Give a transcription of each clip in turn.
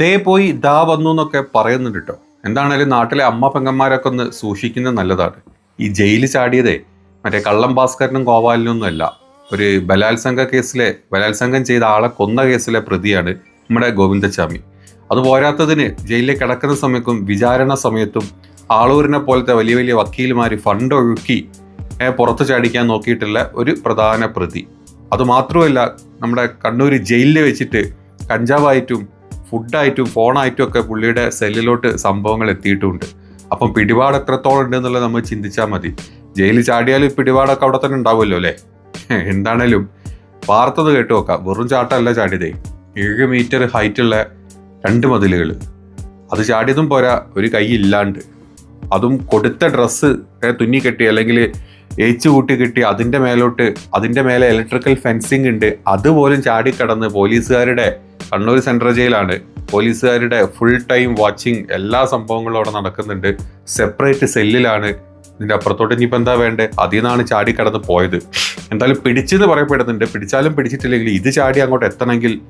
ദേ പോയി ദാ വന്നു എന്നൊക്കെ പറയുന്നുണ്ട് കേട്ടോ എന്താണേലും നാട്ടിലെ അമ്മ പെങ്ങന്മാരൊക്കെ ഒന്ന് സൂക്ഷിക്കുന്നത് നല്ലതാണ്. ഈ ജയിലിൽ ചാടിയതേ മറ്റേ കള്ളം ഭാസ്കരനും ഗോപാലിനൊന്നും അല്ല. ഒരു ബലാത്സംഗ കേസിലെ ബലാത്സംഗം ചെയ്ത ആളെ കൊന്ന കേസിലെ പ്രതിയാണ് നമ്മുടെ ഗോവിന്ദച്ചാമി അത് പോരാത്തതിന് ജയിലിൽ കിടക്കുന്ന സമയത്തും വിചാരണ സമയത്തും ആളൂരിനെ പോലത്തെ വലിയ വലിയ വക്കീലുമാർ ഫണ്ട് ഒഴുക്കി പുറത്ത് ചാടിക്കാൻ നോക്കിയിട്ടുള്ള ഒരു പ്രധാന പ്രതി. അതുമാത്രമല്ല നമ്മുടെ കണ്ണൂർ ജയിലിൽ വെച്ചിട്ട് കഞ്ചാവായിട്ടും ഫുഡായിട്ടും ഫോണായിട്ടും ഒക്കെ പുള്ളിയുടെ സെല്ലിലോട്ട് സംഭവങ്ങൾ എത്തിയിട്ടുമുണ്ട് അപ്പം പിടിപാട് എത്രത്തോളം ഉണ്ട് എന്നുള്ളത് നമ്മൾ ചിന്തിച്ചാൽ മതി. ജയിലിൽ ചാടിയാലും പിടിപാടൊക്കെ അവിടെ തന്നെ ഉണ്ടാവുമല്ലോ അല്ലേ? എന്താണേലും വാർത്തത് കേട്ട് നോക്കാം. വെറും ചാട്ടമല്ല ചാടിയതേ. ഏഴ് മീറ്റർ ഹൈറ്റുള്ള രണ്ട് മതിലുകൾ. അത് ചാടിയതും പോരാ ഒരു കൈ ഇല്ലാണ്ട്. അതും കൊടുത്ത ഡ്രസ്സ് തുന്നി കെട്ടി അല്ലെങ്കിൽ ഏച്ചു കൂട്ടി കിട്ടി അതിന്റെ മേലോട്ട് അതിന്റെ മേലെ ഇലക്ട്രിക്കൽ ഫെൻസിങ് ഉണ്ട്. അതുപോലും ചാടിക്കടന്ന് പോലീസുകാരുടെ കണ്ണൂർ സെൻട്രൽ ജയിലാണ് പോലീസുകാരുടെ ഫുൾ ടൈം വാച്ചിങ് എല്ലാ സംഭവങ്ങളും അവിടെ നടക്കുന്നുണ്ട്. സെപ്പറേറ്റ് സെല്ലിലാണ് ഇതിന്റെ അപ്പുറത്തോട്ട് ഇനിയിപ്പോൾ എന്താ വേണ്ടേ? അതിൽ നിന്നാണ് ചാടിക്കടന്ന് പോയത്. എന്തായാലും പിടിച്ചെന്ന് പറയപ്പെടുന്നുണ്ട്. പിടിച്ചാലും പിടിച്ചിട്ടില്ലെങ്കിൽ ഇത് ചാടി അങ്ങോട്ട് എത്തണമെങ്കിൽ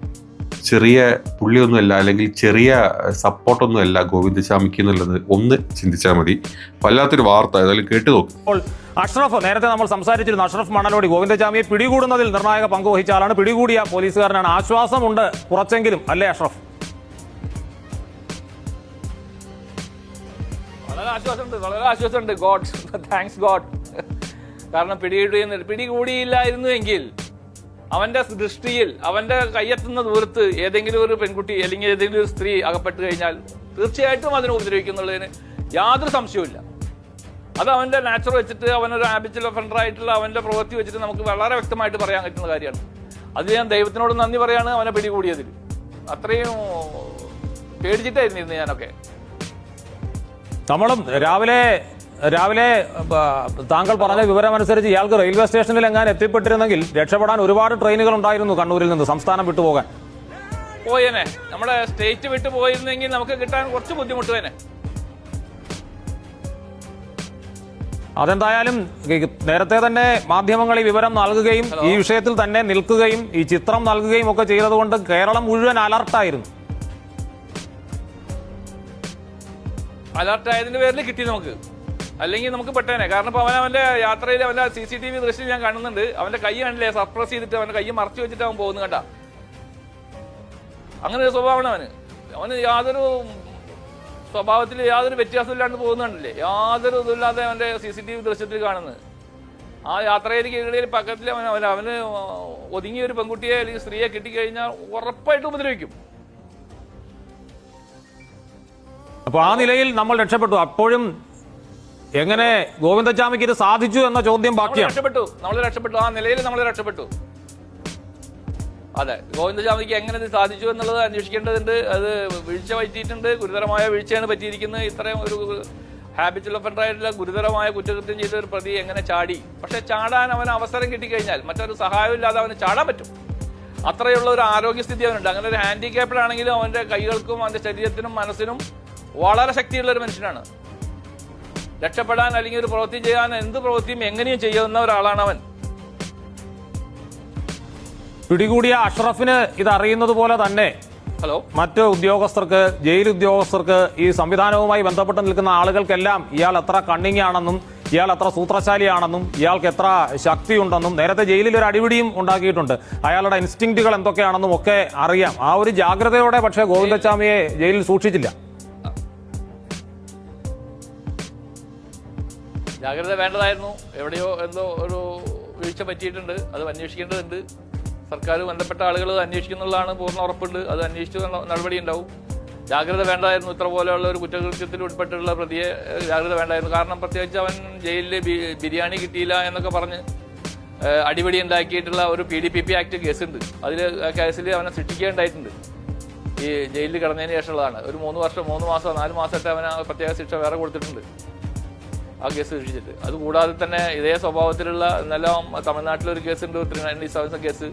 ചെറിയ പുള്ളിയൊന്നുമല്ല അല്ലെങ്കിൽ ചെറിയ സപ്പോർട്ടൊന്നുമല്ല ഗോവിന്ദസ്വാമിക്ക് എന്നുള്ളത്. ഒന്ന് ചിന്തിച്ചാൽ മതി. വല്ലാത്തൊരു വാർത്ത ഏതായാലും കേട്ടു നോക്കും. അഷ്റഫ് നേരത്തെ നമ്മൾ സംസാരിച്ചിരുന്നു അഷ്റഫ് മണലോടി ഗോവിന്ദചാമിയെ പിടികൂടുന്നതിൽ നിർണായക പങ്ക് വഹിച്ച ആളാണ്. പിടികൂടിയ പോലീസുകാരനാണ്. ആശ്വാസമുണ്ട് കുറച്ചെങ്കിലും അല്ലേ അഷ്റഫ്? വളരെ ആശ്വാസമുണ്ട് വളരെ ആശ്വാസമുണ്ട്. God thanks God. കാരണം പിടികൂടിയെന്ന് പിടികൂടിയില്ലായിരുന്നു എങ്കിൽ അവന്റെ ദൃഷ്ടിയിൽ അവന്റെ കയ്യെത്തുന്ന ദൂരത്ത് ഏതെങ്കിലും ഒരു പെൺകുട്ടി അല്ലെങ്കിൽ ഏതെങ്കിലും ഒരു സ്ത്രീ അകപ്പെട്ട് കഴിഞ്ഞാൽ തീർച്ചയായിട്ടും അതിനെ ഉപദ്രവിക്കുന്നുള്ളതിന് യാതൊരു സംശയവുമില്ല. അത് അവന്റെ നാച്ചർ വെച്ചിട്ട് അവനൊരു ഒഫൻഡർ ആയിട്ടുള്ള അവന്റെ പ്രവൃത്തി വെച്ചിട്ട് നമുക്ക് വളരെ വ്യക്തമായിട്ട് പറയാൻ പറ്റുന്ന കാര്യമാണ്. അത് ഞാൻ ദൈവത്തിനോട് നന്ദി പറയാണ് അവനെ പിടികൂടിയതിൽ. അത്രയും പേടിച്ചിട്ടായിരുന്നു ഞാനൊക്കെ. നമ്മളും രാവിലെ രാവിലെ താങ്കൾ പറഞ്ഞ വിവരമനുസരിച്ച് ഇയാൾക്ക് റെയിൽവേ സ്റ്റേഷനിൽ എങ്ങാൻ എത്തിപ്പെട്ടിരുന്നെങ്കിൽ രക്ഷപ്പെടാൻ ഒരുപാട് ട്രെയിനുകൾ ഉണ്ടായിരുന്നു കണ്ണൂരിൽ നിന്ന് സംസ്ഥാനം വിട്ടുപോകാൻ. പോയേനെ. നമ്മുടെ സ്റ്റേറ്റ് വിട്ടു പോയിരുന്നെങ്കിൽ നമുക്ക് കിട്ടാൻ കുറച്ച് ബുദ്ധിമുട്ട് തന്നെ അതെന്തായാലും നേരത്തെ തന്നെ മാധ്യമങ്ങൾ ഈ വിവരം നൽകുകയും ഈ വിഷയത്തിൽ തന്നെ നിൽക്കുകയും ഈ ചിത്രം നൽകുകയും ഒക്കെ ചെയ്തതുകൊണ്ട് കേരളം മുഴുവൻ അലർട്ടായിരുന്നു. അലർട്ടായതിന്റെ പേരിൽ കിട്ടി നമുക്ക്. അല്ലെങ്കിൽ നമുക്ക് പെട്ടേനെ. കാരണം ഇപ്പൊ അവൻ അവന്റെ യാത്രയിൽ അവന്റെ സി സി ടി വി ദൃശ്യം ഞാൻ കാണുന്നുണ്ട്. അവന്റെ കൈ കണ്ടില്ലേ? സപ്രസ് ചെയ്തിട്ട് അവന്റെ കൈ മറച്ചു വെച്ചിട്ട് അവൻ പോകുന്നു കണ്ട? അങ്ങനെ ഒരു സ്വഭാവമാണ് അവന്. അവന് യാതൊരു സ്വഭാവത്തിൽ യാതൊരു വ്യത്യാസമില്ലാണ്ട് പോകുന്നുണ്ടല്ലേ യാതൊരു ഇതുമില്ലാതെ അവന്റെ സി സി ടി വി ദൃശ്യത്തിൽ കാണുന്നത്. ആ യാത്രയിലേക്ക് ഇടയിൽ പക്കത്തിൽ അവൻ അവൻ അവന് ഒതുങ്ങിയ ഒരു പെൺകുട്ടിയെ അല്ലെങ്കിൽ സ്ത്രീയെ കിട്ടിക്കഴിഞ്ഞാൽ ഉറപ്പായിട്ട് ഉപദ്രവിക്കും. അപ്പോൾ ആ നിലയിൽ നമ്മൾ രക്ഷപ്പെട്ടു. അപ്പോഴും എങ്ങനെ ഗോവിന്ദചാമിക്ക് ഇത് സാധിച്ചു എന്ന ചോദ്യം ബാക്കിയാണ്. രക്ഷപ്പെട്ടു. നമ്മൾ രക്ഷപ്പെട്ടു. ആ നിലയിൽ നമ്മൾ രക്ഷപ്പെട്ടു. അതെ ഗോവിന്ദചാമിക്ക് എങ്ങനെ ഇത് സാധിച്ചു എന്നുള്ളത് അന്വേഷിക്കേണ്ടതുണ്ട്. അത് വീഴ്ച പറ്റിയിട്ടുണ്ട്. ഗുരുതരമായ വീഴ്ചയാണ് പറ്റിയിരിക്കുന്നത്. ഇത്രയും ഒരു ഹാബിറ്റുള്ള ഒഫൻഡർ ഗുരുതരമായ കുറ്റകൃത്യം ചെയ്ത ഒരു പ്രതി എങ്ങനെ ചാടി? പക്ഷെ ചാടാൻ അവന് അവസരം കിട്ടിക്കഴിഞ്ഞാൽ മറ്റൊരു സഹായമില്ലാതെ അവന് ചാടാൻ പറ്റും. അത്രയുള്ള ഒരു ആരോഗ്യസ്ഥിതി അവനുണ്ട്. അങ്ങനെ ഒരു ഹാൻഡിക്യാപ്ഡ് ആണെങ്കിലും അവന്റെ കൈകൾക്കും അവന്റെ ശരീരത്തിനും മനസ്സിനും വളരെ ശക്തിയുള്ള ഒരു മനുഷ്യനാണ്. രക്ഷപ്പെടാൻ അല്ലെങ്കിൽ ഒരു പ്രവൃത്തി ചെയ്യാൻ എന്ത് പ്രവൃത്തിയും എങ്ങനെയും ചെയ്യുന്ന ഒരാളാണ് അവൻ. പിടികൂടിയ അഷ്റഫിന് ഇത് അറിയുന്നത് പോലെ തന്നെ ഹലോ. മറ്റ് ഉദ്യോഗസ്ഥർക്ക് ജയിൽ ഉദ്യോഗസ്ഥർക്ക് ഈ സംവിധാനവുമായി ബന്ധപ്പെട്ട് നിൽക്കുന്ന ആളുകൾക്കെല്ലാം ഇയാൾ എത്ര കണ്ണിങ് ആണെന്നും ഇയാൾ എത്ര സൂത്രശാലിയാണെന്നും ഇയാൾക്ക് എത്ര ശക്തിയുണ്ടെന്നും നേരത്തെ ജയിലിൽ ഒരു അടിപിടിയും ഉണ്ടാക്കിയിട്ടുണ്ട്. അയാളുടെ ഇൻസ്റ്റിങ്റ്റുകൾ എന്തൊക്കെയാണെന്നും ഒക്കെ അറിയാം. ആ ഒരു ജാഗ്രതയോടെ പക്ഷേ ഗോവിന്ദസ്വാമിയെ ജയിലിൽ സൂക്ഷിച്ചില്ല. ജാഗ്രത വേണ്ടതായിരുന്നു. എവിടെയോ എന്തോ ഒരു വീഴ്ച പറ്റിയിട്ടുണ്ട്. അത് അന്വേഷിക്കേണ്ടതുണ്ട്. സർക്കാർ ബന്ധപ്പെട്ട ആളുകൾ അന്വേഷിക്കുന്നുള്ളതാണ് പൂർണ ഉറപ്പുണ്ട്. അത് അന്വേഷിച്ച് നട- നടപടി ഉണ്ടാവും. ജാഗ്രത വേണ്ടായിരുന്നു ഇത്ര പോലെയുള്ള ഒരു കുറ്റകൃത്യത്തിൽ ഉൾപ്പെട്ടുള്ള പ്രതിയെ ജാഗ്രത വേണ്ടായിരുന്നു. കാരണം പ്രത്യേകിച്ച് അവൻ ജയിലിൽ ബിരിയാണി കിട്ടിയില്ല എന്നൊക്കെ പറഞ്ഞ് അടിപിടി ഉണ്ടാക്കിയിട്ടുള്ള ഒരു P D P P act കേസുണ്ട്. അതിൽ കേസിൽ അവനെ ശിക്ഷിക്കേണ്ടായിട്ടുണ്ട്. ഈ ജയിലിൽ കിടന്നതിന് ശേഷമുള്ളതാണ്. ഒരു മൂന്ന് വർഷം മൂന്ന് മാസം നാല് മാസത്തെ അവന് പ്രത്യേക ശിക്ഷ വേറെ കൊടുത്തിട്ടുണ്ട്. ആ കേസ് സൂക്ഷിച്ചിട്ട് അത് കൂടാതെ തന്നെ ഇതേ സ്വഭാവത്തിലുള്ള എന്നെല്ലാം തമിഴ്നാട്ടിലൊരു കേസുണ്ട് ത്രീ നയന്റി സെവൻ കേസ്.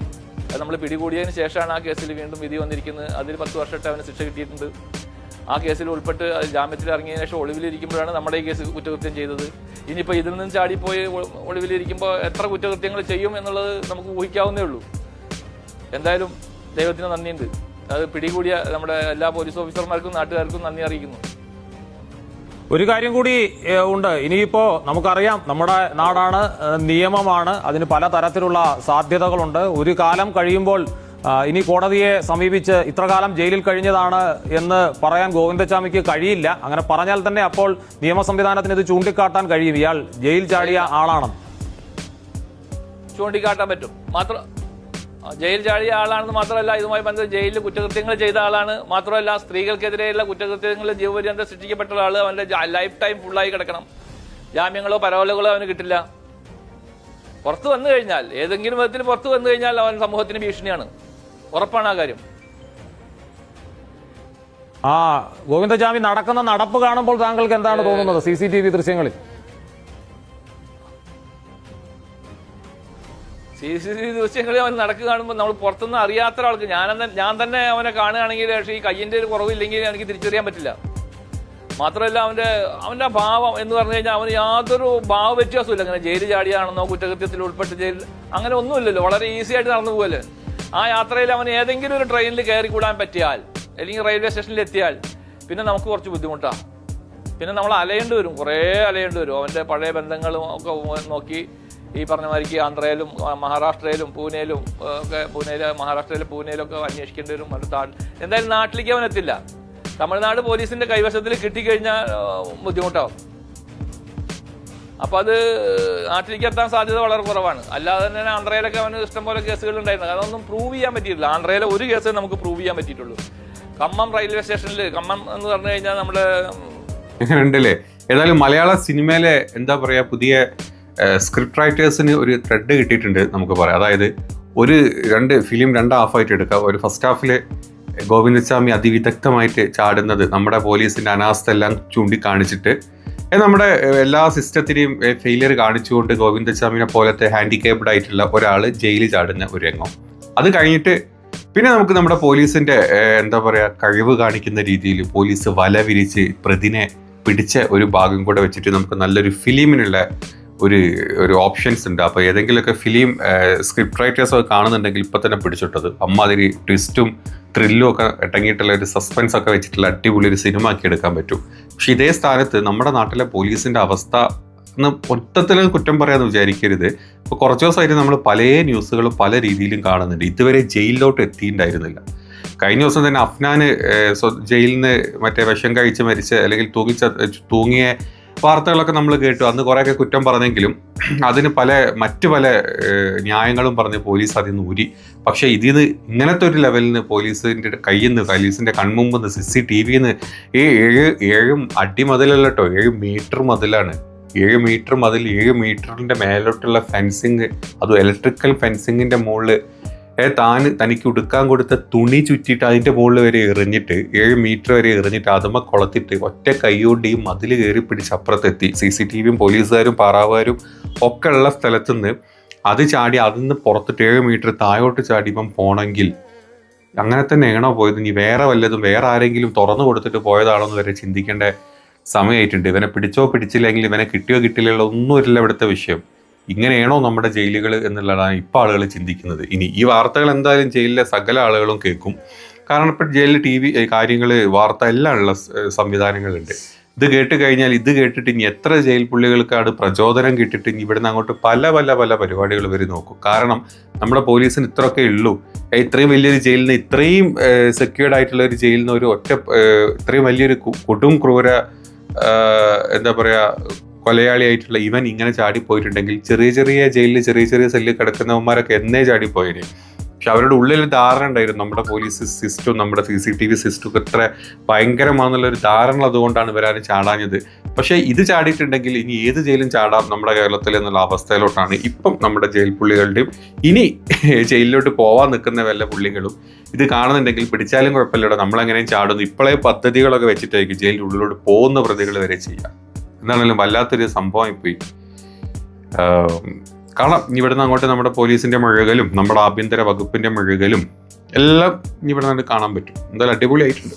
അത് നമ്മൾ പിടികൂടിയതിന് ശേഷമാണ് ആ കേസിൽ വീണ്ടും വിധി വന്നിരിക്കുന്നത്. അതിൽ പത്ത് വർഷമായിട്ട് അവന് ശിക്ഷ കിട്ടിയിട്ടുണ്ട്. ആ കേസിൽ ഉൾപ്പെട്ട് അത് ജാമ്യത്തിൽ ഇറങ്ങിയതിന് ശേഷം ഒളിവിലിരിക്കുമ്പോഴാണ് നമ്മുടെ ഈ കേസ് കുറ്റകൃത്യം ചെയ്തത്. ഇനിയിപ്പോൾ ഇതിൽ നിന്ന് ചാടിപ്പോയി ഒളിവിലിരിക്കുമ്പോൾ എത്ര കുറ്റകൃത്യങ്ങൾ ചെയ്യും എന്നുള്ളത് നമുക്ക് ഊഹിക്കാവുന്നേ ഉള്ളൂ. എന്തായാലും ദൈവത്തിന് നന്ദിയുണ്ട്. അത് പിടികൂടിയ നമ്മുടെ എല്ലാ പോലീസ് ഓഫീസർമാർക്കും നാട്ടുകാർക്കും നന്ദി അറിയിക്കുന്നു. ഒരു കാര്യം കൂടി ഉണ്ട്. ഇനിയിപ്പോ നമുക്കറിയാം നമ്മുടെ നാടാണ് നിയമമാണ്. അതിന് പല തരത്തിലുള്ള സാധ്യതകളുണ്ട്. ഒരു കാലം കഴിയുമ്പോൾ ഇനി കോടതിയെ സമീപിച്ച് ഇത്ര കാലം ജയിലിൽ കഴിഞ്ഞതാണ് എന്ന് പറയാൻ ഗോവിന്ദച്ചാമിക്ക് കഴിയില്ല. അങ്ങനെ പറഞ്ഞാൽ തന്നെ അപ്പോൾ നിയമ സംവിധാനത്തിന് ഇത് ചൂണ്ടിക്കാട്ടാൻ കഴിയും. ഇയാൾ ജയിൽ ചാടിയ ആളാണെന്ന്. ചൂണ്ടിക്കാട്ടാൻ പറ്റും. മാത്രം ജയിൽ ചാടിയ ആളാണെന്ന് മാത്രമല്ല ഇതുമായി ബന്ധം ജയിലിൽ കുറ്റകൃത്യങ്ങൾ ചെയ്ത ആളാണ്. മാത്രമല്ല സ്ത്രീകൾക്കെതിരെയുള്ള കുറ്റകൃത്യങ്ങളിൽ ജീവപര്യന്തം സൃഷ്ടിക്കപ്പെട്ട ആൾ അവന്റെ ലൈഫ് ടൈം ഫുള്ളായി കിടക്കണം. ജാമ്യങ്ങളോ പരോലകളോ അവന് കിട്ടില്ല. പുറത്തു വന്നു കഴിഞ്ഞാൽ ഏതെങ്കിലും വിധത്തിൽ പുറത്തു വന്നു കഴിഞ്ഞാൽ അവൻ സമൂഹത്തിന് ഭീഷണിയാണ്. ഉറപ്പാണ് ആ കാര്യം. ആ ഗോവിന്ദജാമി നടക്കുന്ന നടപ്പ് കാണുമ്പോൾ താങ്കൾക്ക് എന്താണ് തോന്നുന്നത്? സി സി ടി വി ദൃശ്യങ്ങളിൽ? സി സി ടി വി അവൻ നടക്കുക കാണുമ്പോൾ നമ്മൾ പുറത്തുനിന്ന് അറിയാത്ത ഒരാൾക്ക് ഞാൻ ഞാൻ തന്നെ അവനെ കാണുകയാണെങ്കിൽ പക്ഷേ ഈ കയ്യിന്റെ ഒരു കുറവില്ലെങ്കിൽ എനിക്ക് തിരിച്ചറിയാൻ പറ്റില്ല. മാത്രമല്ല അവന്റെ അവന്റെ ഭാവം എന്ന് പറഞ്ഞു കഴിഞ്ഞാൽ അവന് യാതൊരു ഭാവ വ്യത്യാസമില്ല അങ്ങനെ ജയിൽ ചാടിയാണെന്നോ കുറ്റകൃത്യത്തിൽ ഉൾപ്പെട്ട് ജയിൽ അങ്ങനെ ഒന്നുമില്ലല്ലോ. വളരെ ഈസി ആയിട്ട് നടന്നു പോകല്ലേ ആ യാത്രയിൽ അവൻ ഏതെങ്കിലും ഒരു ട്രെയിനിൽ കയറി കൂടാൻ പറ്റിയാൽ അല്ലെങ്കിൽ റെയിൽവേ സ്റ്റേഷനിൽ എത്തിയാൽ പിന്നെ നമുക്ക് കുറച്ച് ബുദ്ധിമുട്ടാണ് പിന്നെ നമ്മൾ അലയേണ്ടി വരും. കുറേ അലയേണ്ടി വരും. അവന്റെ പഴയ ബന്ധങ്ങളും ഒക്കെ നോക്കി ഈ പറഞ്ഞ മാതിരിക്ക് ആന്ധ്രയിലും മഹാരാഷ്ട്രയിലും പൂനെയിലും ഒക്കെ പൂനെയിലെ മഹാരാഷ്ട്രയിലും പൂനെയിലും ഒക്കെ അന്വേഷിക്കേണ്ടി വരും എന്തായാലും നാട്ടിലേക്ക് അവൻ എത്തില്ല. തമിഴ്നാട് പോലീസിന്റെ കൈവശത്തിൽ കിട്ടിക്കഴിഞ്ഞാൽ ബുദ്ധിമുട്ടാവും. അപ്പൊ അത് നാട്ടിലേക്ക് എത്താൻ സാധ്യത വളരെ കുറവാണ്. അല്ലാതെ തന്നെ ആന്ധ്രയിലൊക്കെ അവന് ഇഷ്ടംപോലെ കേസുകൾ ഉണ്ടായിരുന്നു. അതൊന്നും പ്രൂവ് ചെയ്യാൻ പറ്റിയിട്ടില്ല. ആന്ധ്രയിലെ ഒരു കേസ് നമുക്ക് പ്രൂവ് ചെയ്യാൻ പറ്റിയിട്ടുള്ളൂ. കമ്മം റെയിൽവേ സ്റ്റേഷനിൽ കമ്മം എന്ന് പറഞ്ഞു കഴിഞ്ഞാൽ നമ്മുടെ ഉണ്ടല്ലേ ഏതായാലും മലയാള സിനിമയിലെ എന്താ പറയാ പുതിയ സ്ക്രിപ്റ്റ് റൈറ്റേഴ്സിന് ഒരു ത്രെഡ് കിട്ടിയിട്ടുണ്ട് നമുക്ക് പറയാം. അതായത് ഒരു രണ്ട് ഫിലിം രണ്ട് ഹാഫായിട്ട് എടുക്കാം. ഒരു ഫസ്റ്റ് ഹാഫിൽ ഗോവിന്ദസ്വാമി അതിവിദഗ്ധമായിട്ട് ചാടുന്നത് നമ്മുടെ പോലീസിന്റെ അനാസ്ഥ എല്ലാം ചൂണ്ടിക്കാണിച്ചിട്ട് നമ്മുടെ എല്ലാ സിസ്റ്റത്തിനെയും ഫെയിലിയർ കാണിച്ചുകൊണ്ട് ഗോവിന്ദസ്വാമിനെ പോലത്തെ ഹാൻഡിക്കേപ്ഡ് ആയിട്ടുള്ള ഒരാൾ ജയിലിൽ ചാടുന്ന ഒരു രംഗം. അത് കഴിഞ്ഞിട്ട് പിന്നെ നമുക്ക് നമ്മുടെ പോലീസിന്റെ എന്താ പറയുക കഴിവ് കാണിക്കുന്ന രീതിയിൽ പോലീസ് വല വിരിച്ച് പ്രതിനെ പിടിച്ച ഒരു ഭാഗം കൂടെ വെച്ചിട്ട് നമുക്ക് നല്ലൊരു ഫിലിമിനുള്ള ഒരു ഒരു ഓപ്ഷൻസ് ഉണ്ട്. അപ്പോൾ ഏതെങ്കിലുമൊക്കെ ഫിലിം സ്ക്രിപ്റ്റ് റൈറ്റേഴ്സ് ഒക്കെ കാണുന്നുണ്ടെങ്കിൽ ഇപ്പം തന്നെ പിടിച്ചിട്ടത്. അമ്മാതിരി ട്വിസ്റ്റും ത്രില്ലും ഒക്കെ ഇടങ്ങിയിട്ടുള്ള ഒരു സസ്പെൻസ് ഒക്കെ വെച്ചിട്ടുള്ള അടിപൊളി ഒരു സിനിമ ആക്കി എടുക്കാൻ പറ്റും. പക്ഷേ ഇതേ സ്ഥാനത്ത് നമ്മുടെ നാട്ടിലെ പോലീസിന്റെ അവസ്ഥ എന്ന് മൊത്തത്തിൽ കുറ്റം പറയാമെന്ന് വിചാരിക്കരുത്. ഇപ്പോൾ കുറച്ച് ദിവസമായിട്ട് നമ്മൾ പല ന്യൂസുകളും പല രീതിയിലും കാണുന്നുണ്ട്. ഇതുവരെ ജയിലിലോട്ട് എത്തിയിട്ടുണ്ടായിരുന്നില്ല. കഴിഞ്ഞ ദിവസം തന്നെ അഫ്നാന് ജയിലിൽ നിന്ന് മറ്റേ വിഷം കഴിച്ച് മരിച്ച അല്ലെങ്കിൽ തൂങ്ങിച്ച തൂങ്ങിയ വാർത്തകളൊക്കെ നമ്മൾ കേട്ടു. അന്ന് കുറേയൊക്കെ കുറ്റം പറഞ്ഞെങ്കിലും അതിന് പല മറ്റു പല ന്യായങ്ങളും പറഞ്ഞ് പോലീസ് അതിൽ നിന്ന് ഊരി. പക്ഷേ നിന്ന് ഇങ്ങനത്തെ ഒരു ലെവലിൽ നിന്ന് പോലീസിന്റെ കയ്യിൽ നിന്ന് പോലീസിന്റെ കൺമുമ്പിൽ നിന്ന് സി സി ടി വിയിൽ നിന്ന് ഈ ഏഴ് ഏഴും അടി മതിലല്ല കേട്ടോ ഏഴ് മീറ്റർ മതിലാണ്. ഏഴ് മീറ്റർ മതിൽ ഏഴ് മീറ്ററിന്റെ മേലോട്ടുള്ള ഫെൻസിങ് അതും ഇലക്ട്രിക്കൽ ഫെൻസിങ്ങിന്റെ മുകളിൽ താൻ തനിക്ക് ഉടുക്കാൻ കൊടുത്ത തുണി ചുറ്റിയിട്ട് അതിന്റെ മുകളിൽ വരെ എറിഞ്ഞിട്ട് ഏഴ് മീറ്റർ വരെ എറിഞ്ഞിട്ട് അതുമ്മ കൊളത്തിട്ട് ഒറ്റ കൈയോണ്ട് ഈ മതിൽ കയറി പിടിച്ച് അപ്പുറത്തെത്തി. സി സി ടി വിയും പോലീസുകാരും പാറാവുകാരും ഒക്കെ ഉള്ള സ്ഥലത്തുനിന്ന് അത് ചാടി അതിൽ നിന്ന് പുറത്തിട്ട് ഏഴ് മീറ്റർ താഴോട്ട് ചാടി ഇപ്പം പോണെങ്കിൽ അങ്ങനെ തന്നെയാണോ പോയത്? ഇനി വേറെ വല്ലതും വേറെ ആരെങ്കിലും തുറന്നു കൊടുത്തിട്ട് പോയതാണോ എന്ന് വരെ ചിന്തിക്കേണ്ട സമയമായിട്ടുണ്ട് ഇവനെ പിടിച്ചോ പിടിച്ചില്ലെങ്കിൽ ഇവനെ കിട്ടിയോ കിട്ടിയില്ല ഒന്നുമില്ല ഇവിടുത്തെ വിഷയം. ഇങ്ങനെയാണോ നമ്മുടെ ജയിലുകൾ എന്നുള്ളതാണ് ഇപ്പം ആളുകൾ ചിന്തിക്കുന്നത്. ഇനി ഈ വാർത്തകൾ എന്തായാലും ജയിലിലെ സകല ആളുകളും കേൾക്കും. കാരണം ഇപ്പം ജയിലിൽ ടി വി കാര്യങ്ങൾ വാർത്ത എല്ലാം ഉള്ള സംവിധാനങ്ങളുണ്ട്. ഇത് കേട്ട് കഴിഞ്ഞാൽ ഇത് കേട്ടിട്ട് ഇനി എത്ര ജയിൽ പുള്ളികൾക്കാണ് പ്രചോദനം കിട്ടിയിട്ട് ഇനി ഇവിടുന്ന് അങ്ങോട്ട് പല പല പല പരിപാടികൾ വരെ നോക്കും. കാരണം നമ്മുടെ പോലീസിന് ഇത്രയൊക്കെ ഉള്ളൂ. ഇത്രയും വലിയൊരു ജയിലിൽ നിന്ന് ഇത്രയും സെക്യൂർഡ് ആയിട്ടുള്ള ഒരു ജയിലിൽ നിന്ന് ഒരു ഒറ്റ ഇത്രയും വലിയൊരു കൊടും ക്രൂര എന്താ പറയാ കൊലയാളിയായിട്ടുള്ള ഇവൻ ഇങ്ങനെ ചാടിപ്പോയിട്ടുണ്ടെങ്കിൽ ചെറിയ ചെറിയ ജയിലിൽ ചെറിയ ചെറിയ സെല്ലിൽ കിടക്കുന്നവന്മാരൊക്കെ എന്നേ ചാടിപ്പോയിന്. പക്ഷെ അവരുടെ ഉള്ളിൽ ധാരണ ഉണ്ടായിരുന്നു. നമ്മുടെ പോലീസ് സിസ്റ്റം നമ്മുടെ സി സി ടി വി സിസ്റ്റവും ഇത്ര ഭയങ്കരമാണെന്നുള്ളൊരു ധാരണ അതുകൊണ്ടാണ് ഇവരാരും ചാടാഞ്ഞത്. പക്ഷേ ഇത് ചാടിയിട്ടുണ്ടെങ്കിൽ ഇനി ഏത് ജയിലും ചാടാം നമ്മുടെ കേരളത്തിൽ എന്നുള്ള അവസ്ഥയിലോട്ടാണ് ഇപ്പം നമ്മുടെ ജയിൽ പുള്ളികളുടെയും ഇനി ജയിലിലോട്ട് പോവാൻ നിൽക്കുന്ന വല്ല പുള്ളികളും ഇത് കാണുന്നുണ്ടെങ്കിൽ പിടിച്ചാലും കുഴപ്പമില്ലടോ നമ്മളെങ്ങനെയും ചാടുന്നു. ഇപ്പോഴേ പദ്ധതികളൊക്കെ വെച്ചിട്ടായിരിക്കും ജയിലിന്റെ ഉള്ളിലോട്ട് പോകുന്ന പ്രതികൾ വരെ ചെയ്യാം. എന്താണെങ്കിലും വല്ലാത്തൊരു സംഭവമായി പോയി ഇനി ഇവിടുന്ന് അങ്ങോട്ട് നമ്മുടെ പോലീസിന്റെ മുഴുകലും നമ്മുടെ ആഭ്യന്തര വകുപ്പിന്റെ മുഴുകലും എല്ലാം ഇനി ഇവിടെ നിന്ന് കാണാൻ പറ്റും. എന്തായാലും അടിപൊളിയായിട്ടുണ്ട്.